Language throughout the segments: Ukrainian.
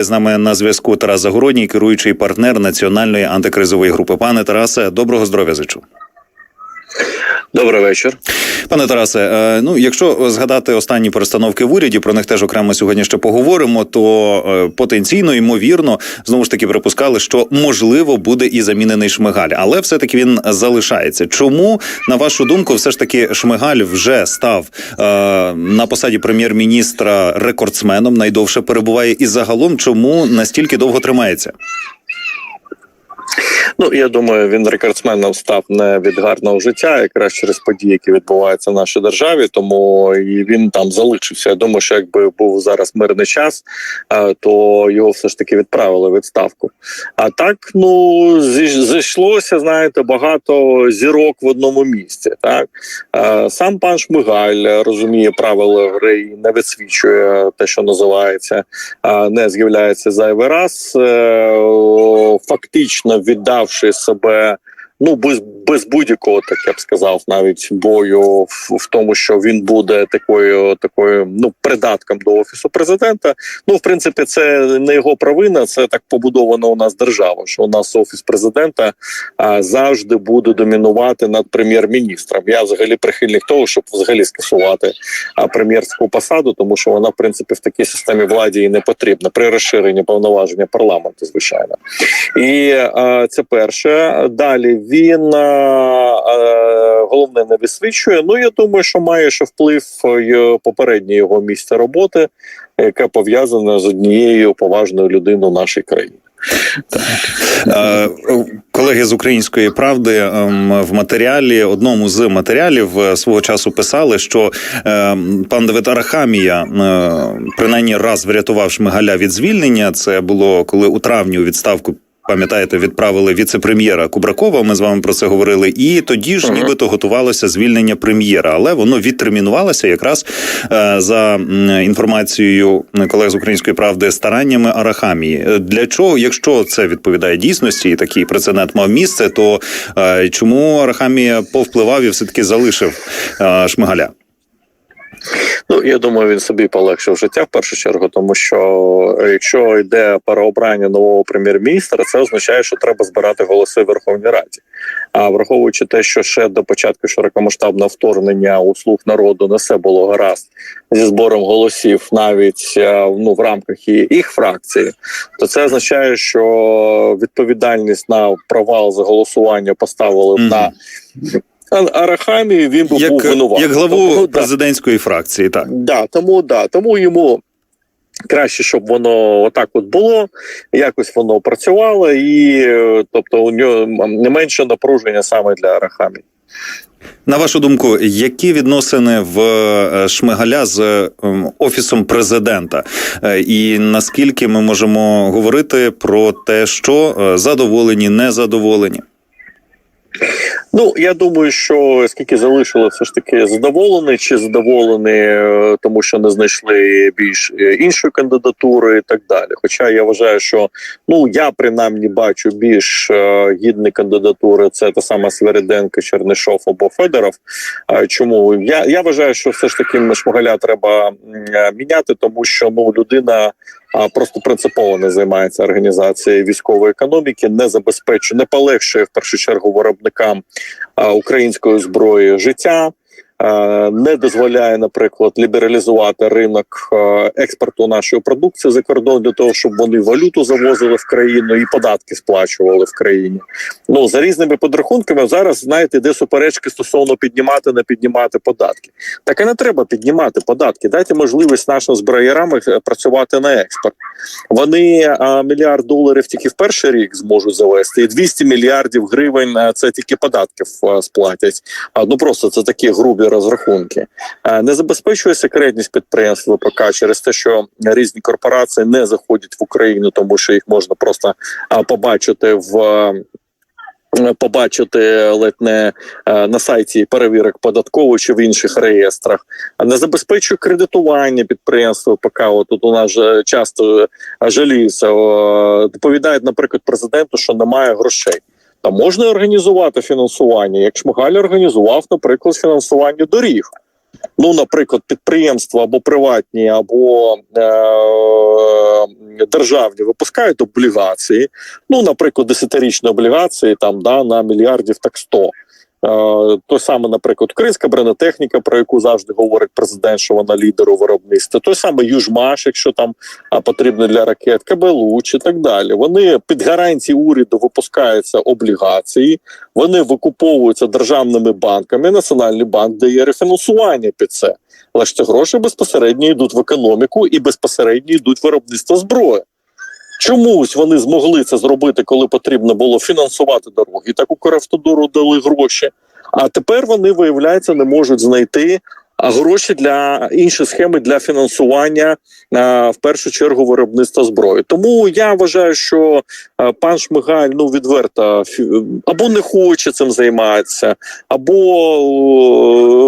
З нами на зв'язку Тарас Загородній, керуючий партнер національної антикризової групи. Пане Тарасе, доброго здоров'я зичу. Добрий вечір. Пане Тарасе, е, ну якщо згадати останні перестановки в уряді, про них теж окремо сьогодні ще поговоримо. То е, потенційно ймовірно знову ж таки припускали, що можливо буде і замінений Шмигаль, але все таки він залишається. Чому на вашу думку, все ж таки Шмигаль вже став е, на посаді прем'єр-міністра рекордсменом, найдовше перебуває, і загалом чому настільки довго тримається? Ну я думаю, він рекордсменом став не від гарного життя, якраз через події, які відбуваються в нашій державі. Тому і він там залишився. Я думаю, що якби був зараз мирний час, е, то його все ж таки відправили відставку. А так, ну зійшлося, знаєте, багато зірок в одному місці. Так Е, сам пан Шмигаль розуміє правила гри і не відсвічує те, що називається, е, не з'являється зайвий раз, фактично віддавши себе. Ну, без, без будь-якого, так я б сказав, навіть бою в, в тому, що він буде такою, такою ну придатком до офісу президента. Ну, в принципі, це не його провина. Це так побудовано у нас держава. Що у нас офіс президента а, завжди буде домінувати над прем'єр-міністром. Я взагалі прихильник того, щоб взагалі скасувати а, прем'єрську посаду, тому що вона, в принципі, в такій системі владі і не потрібна при розширенні повноваження парламенту, звичайно. І е, це перше. Далі він е, е, головне не висвічує. Ну я думаю, що має ще вплив е, попереднє його місце роботи, яке пов'язане з однією поважною людиною в нашій країні. Е, Колеги з української правди ем, в матеріалі одному з матеріалів свого часу писали, що пан Давид Арахамія принаймні раз врятував Шмигаля від звільнення. Це було коли у травні у відставку. Пам'ятаєте, відправили віце-прем'єра Кубракова. Ми з вами про це говорили. І тоді ж, нібито готувалося звільнення прем'єра, але воно відтермінувалося якраз е, за інформацією колег з української правди стараннями Арахамії. Е, Для чого, якщо це відповідає дійсності, і такий прецедент мав місце, то е, чому Арахамія повпливав і все таки залишив Шмигаля? Ну я думаю, він собі полегшив життя в першу чергу, тому що е, якщо йде переобрання нового прем'єр-міністра, це означає, що треба збирати голоси в Верховній Раді. А враховуючи те, що ще до початку широкомасштабного вторгнення у слуг народу не все було гаразд зі збором голосів, навіть е, ну в рамках і їх фракції, то це означає, що відповідальність на провал за голосування поставили Мгм. на А- Арахамі. Він був Як, винуватий. як главу Тому, да. президентської фракції, так. Да, тому да, тому йому краще, щоб воно отак от було, якось воно працювало, і тобто у нього не менше напруження саме для Арахамі. На вашу думку, які відносини в е, Шмигаля з ем, офісом президента, Е, і наскільки ми можемо говорити про те, що е, задоволені, незадоволені? Ну я думаю, що скільки залишили, все ж таки задоволений чи задоволений, е, тому що не знайшли більш е, іншої кандидатури і так далі. Хоча я вважаю, що ну я принаймні бачу більш е, гідні кандидатури. Це та сама Свериденко, Чернишов або Федоров. Чому я, я вважаю, що все ж таки Шмигаля треба міняти, тому що ну людина. А просто принципово не займається організацією військової економіки, не забезпечує, не полегшує в першу чергу виробникам української зброї життя, не дозволяє, наприклад, лібералізувати ринок експорту нашої продукції за кордон для того, щоб вони валюту завозили в країну і податки сплачували в країні. Ну за різними підрахунками зараз знаєте, йде суперечки стосовно піднімати, не піднімати податки. Так і не треба піднімати податки. Дайте можливість нашим зброярам е, працювати на експорт. Вони мільярд доларів тільки в перший рік зможуть завести, і 200 мільярдів гривень це тільки податків а, сплатять. Ну просто це такі грубі розрахунки. А, не забезпечує секретність підприємств ВПК через те, що різні корпорації не заходять в Україну, тому що їх можна просто побачити в. Побачити ледь не е, на сайті перевірок податкової чи в інших реєстрах, а не забезпечує кредитування підприємства ПК. Тут у нас часто е, жаліються. Доповідають, наприклад, президенту, що немає грошей. Та можна організувати фінансування, як Шмигаль організував, наприклад, фінансування доріг. Ну, наприклад, підприємства або приватні, або е- державні випускають облігації. Ну, наприклад, десятирічні облігації там да на мільярдів так 100. Е, той саме, наприклад, українська бронетехніка, про яку завжди говорить президент, що вона лідер у виробництві. Той самий Южмаш, якщо там потрібно для ракет, КБЛУЧ і так далі. Вони під гарантії уряду випускаються облігації, вони викуповуються державними банками. Національний банк дає рефінансування під це. Але ж ці гроші безпосередньо йдуть в економіку і безпосередньо йдуть в виробництво зброї. Чомусь вони змогли це зробити, коли потрібно було фінансувати дороги. Так Укравтодору дали гроші. А тепер вони, виявляється, не можуть знайти гроші для інші схеми для фінансування в першу чергу виробництва зброї. Тому я вважаю, що пан Шмигаль ну відверто або не хоче цим займатися, або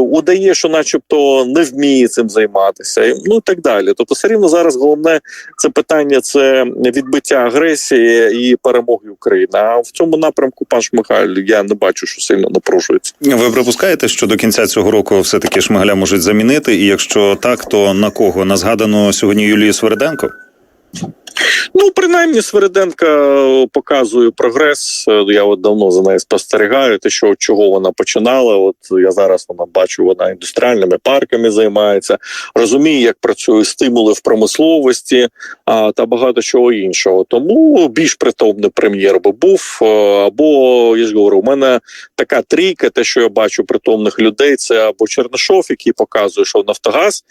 удає, що, начебто, не вміє цим займатися, ну і так далі. Тобто, все рівно зараз головне це питання це відбиття агресії і перемоги України. А в цьому напрямку пан Шмигаль я не бачу, що сильно напружується. Ви припускаєте, що до кінця цього року все таки Шмигаля можуть замінити? І якщо так, то на кого? На згадану сьогодні Юлію Свериденко? Ну, принаймні, Свериденка е, показує прогрес. Е, Я от давно за нею спостерігаю. Те, що чого вона починала. От я зараз вона бачу, вона індустріальними парками займається, розуміє, як працюють стимули в промисловості а, та багато чого іншого. Тому більш притомний прем'єр би був. е, Або я ж говорю, у мене така трійка. Те, що я бачу притомних людей, це або Чернишов, який показує, що Нафтогаз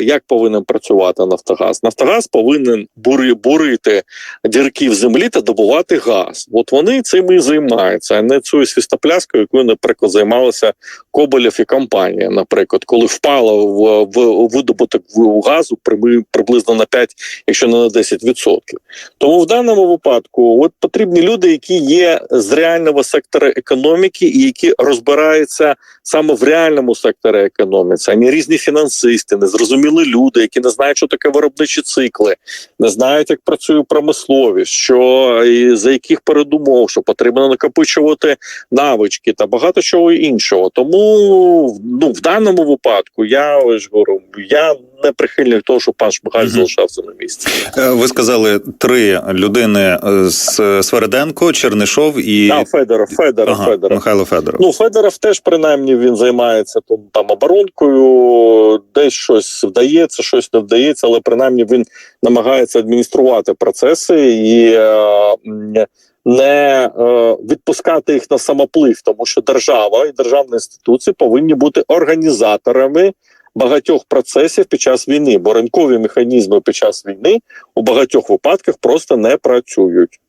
як повинен працювати Нафтогаз. Нафтогаз повинен бури, бурити дірки в землі та добувати газ. От вони цим і займаються, а не цією свістопляскою, якою, наприклад, займалися Коболєв і компанія. Наприклад, коли впала в, в видобуток газу приблизно на 5, якщо не на 10%. Тому в даному випадку от потрібні люди, які є з реального сектора економіки і які розбираються саме в реальному секторі економіці, а не різні фінансисти, незрозумілі люди, які не знають, що таке виробничі цикли, не знають, як працює промисловість, що за яких передумов, що потрібно накопичувати навички та багато чого іншого. Тому ну в даному випадку я ось говорю, я не прихильник того, що пан Шмигаль залишався на місці. Е, Ви сказали три людини е, з Свериденко, Чернишов і А, Федоров, Федоров, ага, Федоров. Михайло Федоров. Ну, Федоров теж принаймні він займається там, там оборонкою, десь щось вдається, щось не вдається, але принаймні він намагається адмініструвати процеси і е, не е, відпускати їх на самоплив, тому що держава і державні інституції повинні бути організаторами. Багатьох процесів під час війни, бо ринкові механізми під час війни у багатьох випадках просто не працюють.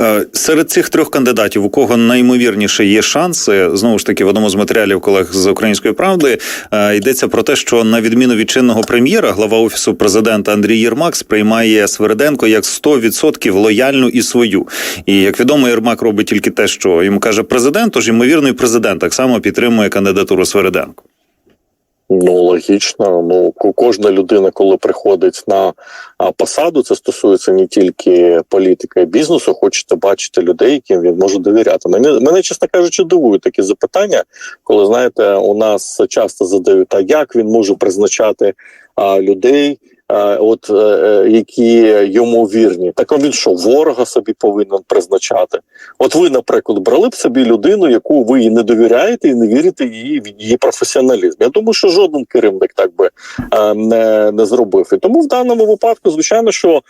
Е, Серед цих трьох кандидатів, у кого найімовірніше є шанси, знову ж таки, в одному з матеріалів колег з української правди е, йдеться про те, що на відміну від чинного прем'єра, глава офісу президента Андрій Єрмак сприймає Свериденко як 100% лояльну і свою. І як відомо, Єрмак робить тільки те, що йому каже президент, тож ймовірно, і президент так само підтримує кандидатуру Свериденко. Ну логічно. Ну ко- кожна людина, коли приходить на посаду, це стосується не тільки політики і бізнесу. Хочете бачити людей, яким він може довіряти. Мене мене, чесно кажучи, дивують такі запитання, коли знаєте, у нас часто задають, а як він може призначати а, людей. А, От е, е, які йому вірні, так він що ворога собі повинен призначати? От ви, наприклад, брали б собі людину, яку ви і не довіряєте і не вірите її в її професіоналізм. Я думаю, що жоден керівник так би е, не, не зробив. І тому в даному випадку, звичайно, що.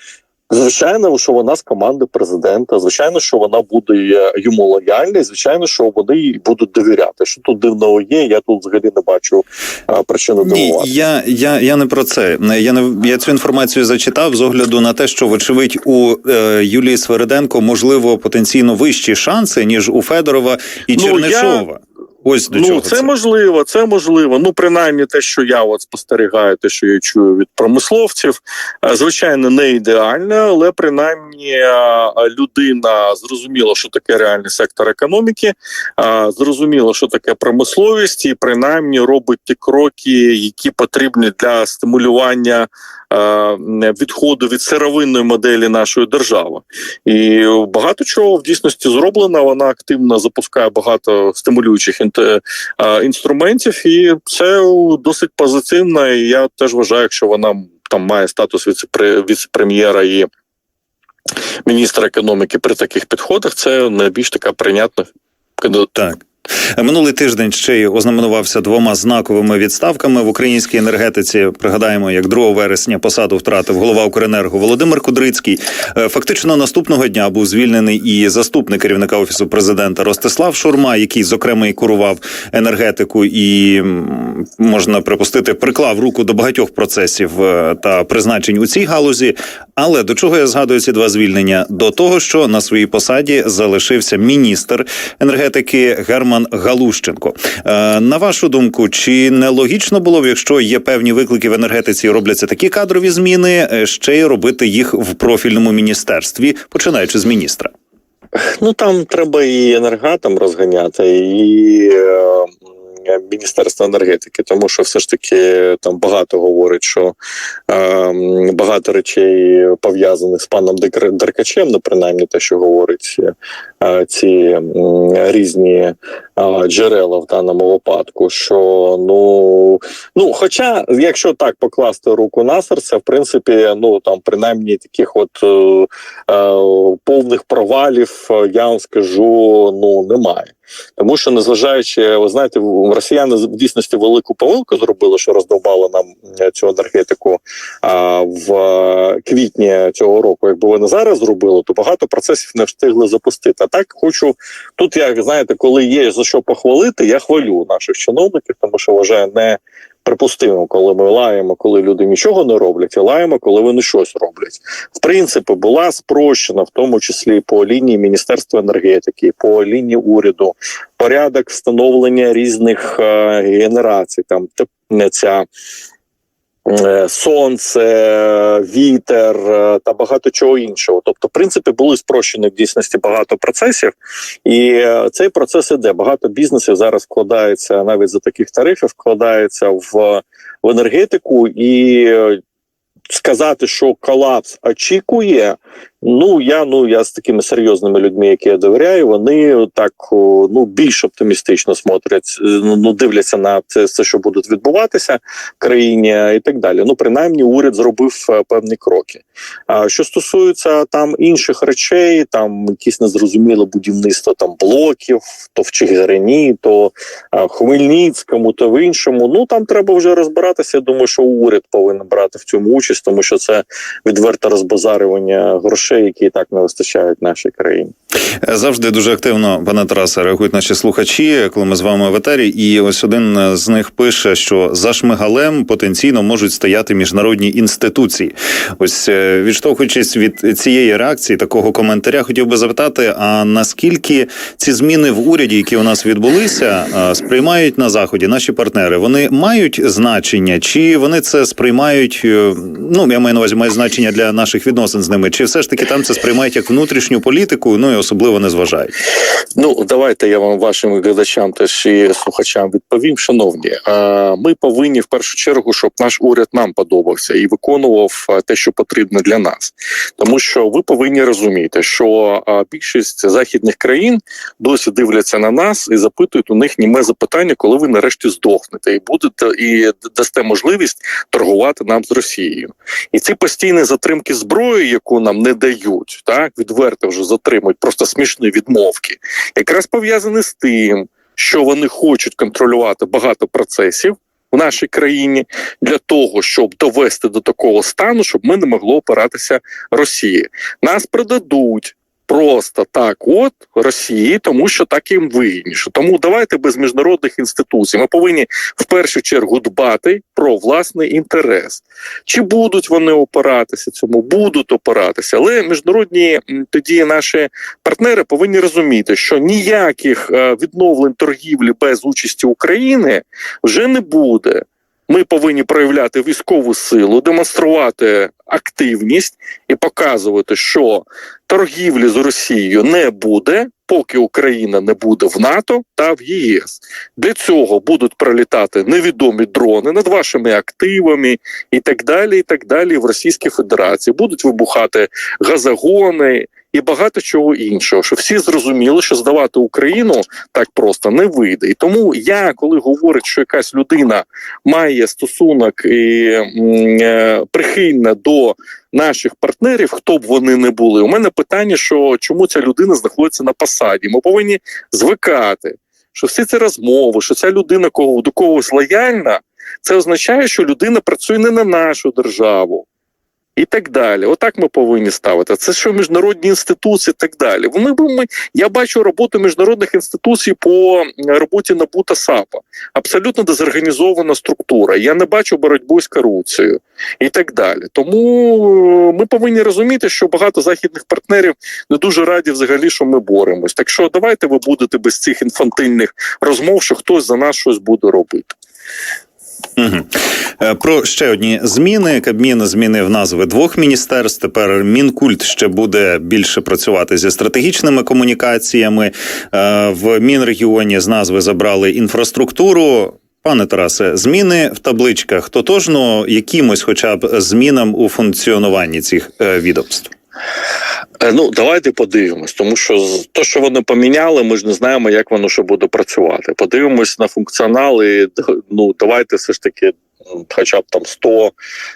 Звичайно, що вона з команди президента. Звичайно, що вона буде е, йому лояльна, і звичайно, що вони їй будуть довіряти. Що тут дивного є, я тут взагалі не бачу е, причини Ні, дивувати. я, я, я не про це. Я не я цю інформацію зачитав з огляду на те, що вочевидь у е, Юлії Свериденко можливо потенційно вищі шанси ніж у Федорова і Ну, Чернишова. Ось до ну, чого це, це. можливо, це можливо. Ну, принаймні, те, що я от спостерігаю, те, що я чую від промисловців, е, звичайно, не ідеально, але принаймні е, людина зрозуміла, що таке реальний сектор економіки, е, зрозуміла, що таке промисловість, і принаймні робить ті кроки, які потрібні для стимулювання відходу від сировинної моделі нашої держави. І багато чого в дійсності зроблено. Вона активно запускає багато стимулюючих е, інструментів, і це досить позитивно. І я теж вважаю, що вона там має статус віце-пре- віце-прем'єра і міністра економіки при таких підходах. Це найбільш така прийнятна. Так. Минулий тиждень ще й ознаменувався двома знаковими відставками в українській енергетиці. Пригадаємо, як 2 вересня посаду втратив голова Укренерго Володимир Кудрицький. Е, Фактично наступного дня був звільнений і заступник керівника офісу президента Ростислав Шурма, який зокрема і курував енергетику, і можна припустити, приклав руку до багатьох процесів е, та призначень у цій галузі. Але до чого я згадую ці два звільнення? До того, що на своїй посаді залишився міністр енергетики Герман Галущенко. Е, на вашу думку, чи не логічно було б, якщо є певні виклики в енергетиці, робляться такі кадрові зміни, е, ще й робити їх в профільному міністерстві, починаючи з міністра? Ну там треба і енергатом розганяти, і Міністерство енергетики, тому що все ж таки там багато говорить, що е, багато речей пов'язаних з паном Деркачем, ну принаймні те, що говорить е, ці е, різні джерела в даному випадку. Що ну ну, хоча, якщо так покласти руку на серце, в принципі, ну там принаймні таких от е, е, повних провалів, е, я вам скажу, ну немає. Тому що, незважаючи, ви знаєте, росіяни в дійсності велику помилку зробили, що роздовбали нам е, цю енергетику а, в квітні цього року. Якби вони зараз зробили, то багато процесів не встигли запустити. А так хочу тут, як знаєте, коли є за що похвалити, я хвалю наших чиновників, тому що вважаю не припустимо, коли ми лаємо, коли люди нічого не роблять, і лаємо, коли вони щось роблять. В принципі, була спрощена, в тому числі по лінії Міністерства енергетики, по лінії уряду, порядок встановлення різних е, генерацій. Там ця сонце, вітер е, та багато чого іншого. Тобто, в принципі, були спрощені в дійсності багато процесів, і е, цей процес іде. Багато бізнесів зараз вкладається навіть за таких тарифів, вкладається в, в енергетику і. е, Сказати, що колапс очікує, ну я ну я з такими серйозними людьми, які я довіряю, вони так ну більш оптимістично смотрять, ну ну, дивляться на це, все, що буде відбуватися в країні, і так далі. Ну принаймні, уряд зробив е, певні кроки. А що стосується там інших речей, там якісь незрозуміле будівництво там блоків, то в Чигирині, то в Хмельницькому, то в іншому. Ну там треба вже розбиратися. Я думаю, що уряд повинен брати в цьому участь, тому що це відверте розбазарювання грошей, які так не вистачають нашій країні. Завжди дуже активно, пане Тарасе, реагують наші слухачі, коли ми з вами в етері. І ось один з них пише, що за шмигалем потенційно можуть стояти міжнародні інституції. Ось е, відштовхуючись від цієї реакції, такого коментаря, хотів би запитати: а наскільки ці зміни в уряді, які у нас відбулися, е, сприймають на заході наші партнери? Вони мають значення, чи вони це сприймають? е, Ну я маю на увазі, має значення для наших відносин з ними, чи все ж таки там це сприймають як внутрішню політику? Ну і особливо не зважають. Ну давайте я вам вашим глядачам теж і слухачам відповім. Шановні, ми повинні в першу чергу, щоб наш уряд нам подобався і виконував те, що потрібно для нас, тому що ви повинні розуміти, що більшість західних країн досі дивляться на нас і запитують у них німе запитання, коли ви нарешті здохнете, і будете і дасте можливість торгувати нам з Росією. І ці постійні затримки зброї, яку нам не дають, так відверто вже затримують, просто смішні відмовки, якраз пов'язані з тим, що вони хочуть контролювати багато процесів в нашій країні для того, щоб довести до такого стану, щоб ми не могли опиратися Росії. Нас продадуть. Просто так, от Росії, тому що так їм вигідніше. Тому давайте без міжнародних інституцій. Ми повинні в першу чергу дбати про власний інтерес. Чи будуть вони опиратися цьому? Будуть опиратися, але міжнародні тоді наші партнери повинні розуміти, що ніяких е, відновлень торгівлі без участі України вже не буде. Ми повинні проявляти військову силу, демонструвати активність і показувати, що торгівлі з Росією не буде поки Україна не буде в НАТО та в ЄС. Для цього будуть пролітати невідомі дрони над вашими активами і так далі. І так далі в Російській Федерації будуть вибухати газогони і багато чого іншого. Що всі зрозуміли, що здавати Україну так просто не вийде. І тому я, коли говорить, що якась людина має стосунок і е, прихильна до наших партнерів, хто б вони не були. У мене питання, що чому ця людина знаходиться на посаді? Ми повинні звикати, що всі ці розмови, що ця людина кого до когось лояльна, це означає, що людина працює не на нашу державу. І так далі, отак ми повинні ставити. Це що міжнародні інституції, і так далі. Вони ми я бачу роботу міжнародних інституцій по роботі НАБУ та САПа. Абсолютно дезорганізована структура. Я не бачу боротьбу з корупцією і так далі. Тому е, ми повинні розуміти, що багато західних партнерів не дуже раді взагалі, що ми боремось. Так що давайте ви будете без цих інфантильних розмов, що хтось за нас щось буде робити. Угу. Про ще одні зміни. Кабмін змінив назви двох міністерств. Тепер мінкульт ще буде більше працювати зі стратегічними комунікаціями. Е, В мінрегіоні з назви забрали інфраструктуру. Пане Тарасе, зміни в табличках тотожно якимось, хоча б змінам у функціонуванні цих е, відомств. Е, Ну, давайте подивимось, тому що то, що вони поміняли, ми ж не знаємо, як воно ще буде працювати. Подивимось на функціонал і ну, давайте все ж таки, хоча б там 100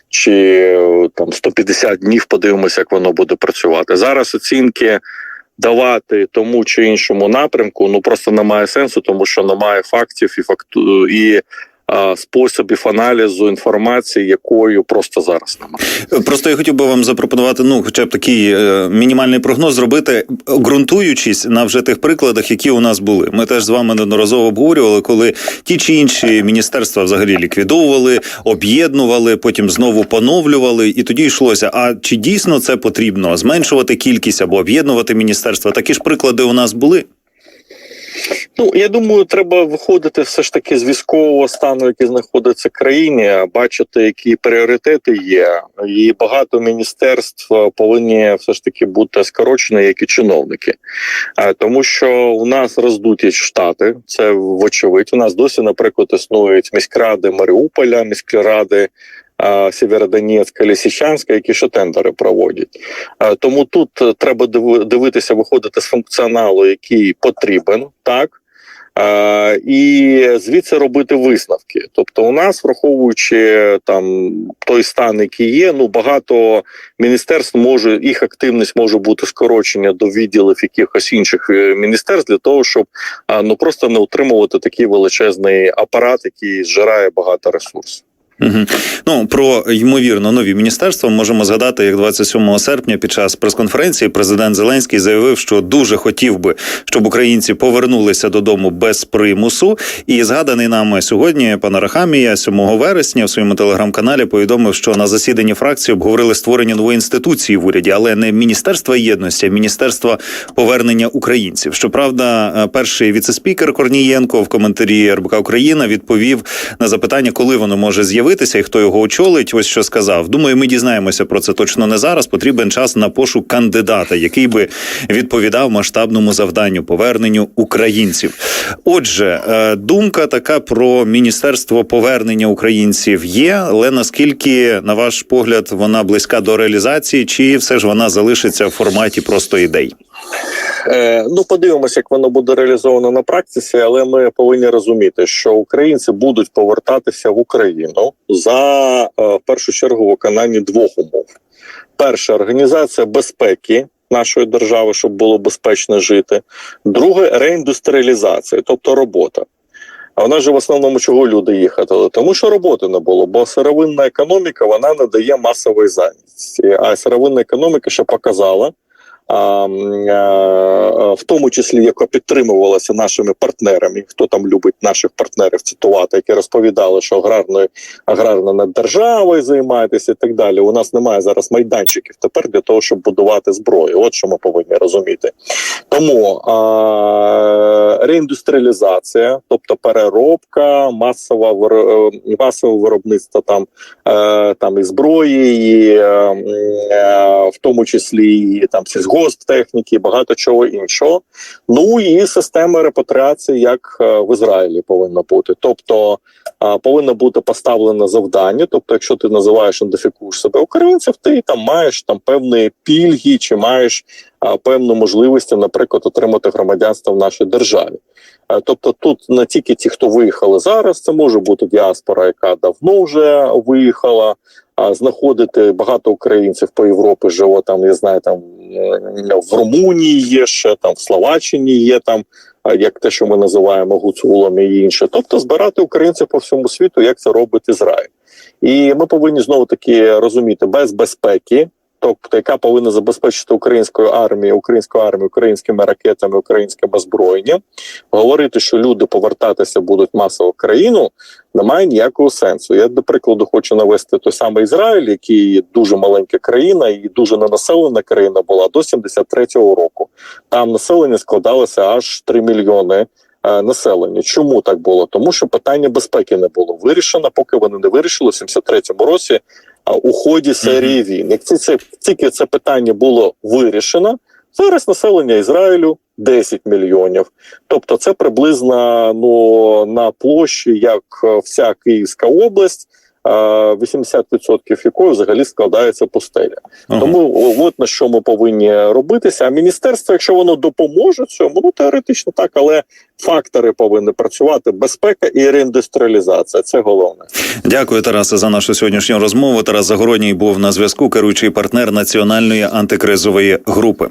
чи там 150 днів подивимось, як воно буде працювати. Зараз оцінки давати тому чи іншому напрямку ну просто немає сенсу, тому що немає фактів і факту і. Способів аналізу інформації, якою просто зараз немає. Просто я хотів би вам запропонувати, ну, хоча б такий е, мінімальний прогноз зробити, ґрунтуючись на вже тих прикладах, які у нас були. Ми теж з вами неодноразово обговорювали, коли ті чи інші міністерства взагалі ліквідовували, об'єднували, потім знову поновлювали, і тоді йшлося. А чи дійсно це потрібно зменшувати кількість або об'єднувати міністерства? Такі ж приклади у нас були. Ну я думаю, треба виходити все ж таки з військового стану, який знаходиться в країні, бачити, які пріоритети є. І багато міністерств повинні все ж таки бути скорочені, як і чиновники, тому що у нас роздуті штати. Це вочевидь. У нас досі, наприклад, існують міськради Маріуполя, міськради. Сєвєродонецька, Лісичанська, які ще тендери проводять. Тому тут треба диви- дивитися, виходити з функціоналу, який потрібен, так Е, і звідси робити висновки. Тобто, у нас, враховуючи там той стан, який є, ну багато міністерств може їх активність може бути скорочення до відділів якихось інших е, міністерств для того, щоб ну просто не утримувати такий величезний апарат, який зжирає багато ресурсів. Ну про ймовірно нові міністерства можемо згадати, як 27 серпня під час прес-конференції президент Зеленський заявив, що дуже хотів би, щоб українці повернулися додому без примусу. І згаданий нами сьогодні пан Арахамія 7 вересня в своєму телеграм-каналі повідомив, що на засіданні фракції обговорили створення нової інституції в уряді, але не міністерства єдності, а міністерства повернення українців. Щоправда, е, перший віцеспікер Корнієнко в коментарі РБК Україна відповів на запитання, коли воно може з'явитися і хто його очолить. Ось що сказав. Думаю, ми дізнаємося про це точно не зараз. Потрібен час на пошук кандидата, який би відповідав масштабному завданню поверненню українців. Отже, е, думка така про міністерство повернення українців є, але наскільки, на ваш погляд, вона близька до реалізації, чи все ж вона залишиться в форматі просто ідей? Е, ну, подивимося, як воно буде реалізовано на практиці, але ми повинні розуміти, що українці будуть повертатися в Україну за е, в першу чергу виконання двох умов: перша організація безпеки. Нашої держави, щоб було безпечно жити, друге реіндустріалізація, тобто робота. А вона ж в основному чого люди їхали? Тому що роботи не було, бо сировинна економіка вона не дає масової зайнятості. А сировинна економіка ще показала, в тому числі яка підтримувалася нашими партнерами, хто там любить наших партнерів цитувати, які розповідали, що аграрною аграрна над державою займаєтеся і так далі. У нас немає зараз майданчиків тепер для того, щоб будувати зброю. От що ми повинні розуміти. Тому а, реіндустріалізація, тобто переробка, масова е, масове виробництво там, е, там і зброї, і, е, в тому числі і там сільського госптехніки, багато чого іншого. Ну і система репатріації, як в Ізраїлі, повинна бути. Тобто повинно бути поставлене завдання. Тобто, якщо ти називаєш ідентифікуєш себе українців, ти там маєш там певні пільги, чи маєш певну можливість, наприклад, отримати громадянство в нашій державі. Е, Тобто, тут не тільки ті, хто виїхали зараз, це може бути діаспора, яка давно вже виїхала. А знаходити багато українців по Європі живе там, я знаю, там е, в Румунії є ще там в Словаччині є там, як те, що ми називаємо гуцулами і інше. Тобто збирати українців по всьому світу, як це робить Ізраїль. І ми повинні знову таки розуміти без безпеки. Тобто, яка повинна забезпечити українську армію, українську армію українськими ракетами, українським озброєнням, говорити, що люди повертатися будуть масово в країну, немає ніякого сенсу. Я до прикладу хочу навести той самий Ізраїль, який дуже маленька країна і дуже ненаселена країна була до 73-го року. Там населення складалося аж 3 мільйони. е, Населення, чому так було? Тому що питання безпеки не було вирішено, поки вони не вирішили в 73-му році у ході серії війн. Як ці- це тільки це питання було вирішено, зараз населення Ізраїлю 10 мільйонів. Тобто, це приблизно ну на площі, як е, вся Київська область. Е, 80% якої взагалі складається пустеля. Ага. Тому от на що ми повинні робитися. А міністерство, якщо воно допоможе цьому, ну теоретично так, але фактори повинні працювати: безпека і реіндустріалізація. Це головне. Дякую, Тарасе, за нашу сьогоднішню розмову. Тарас Загородній був на зв'язку, керуючий партнер національної антикризової групи.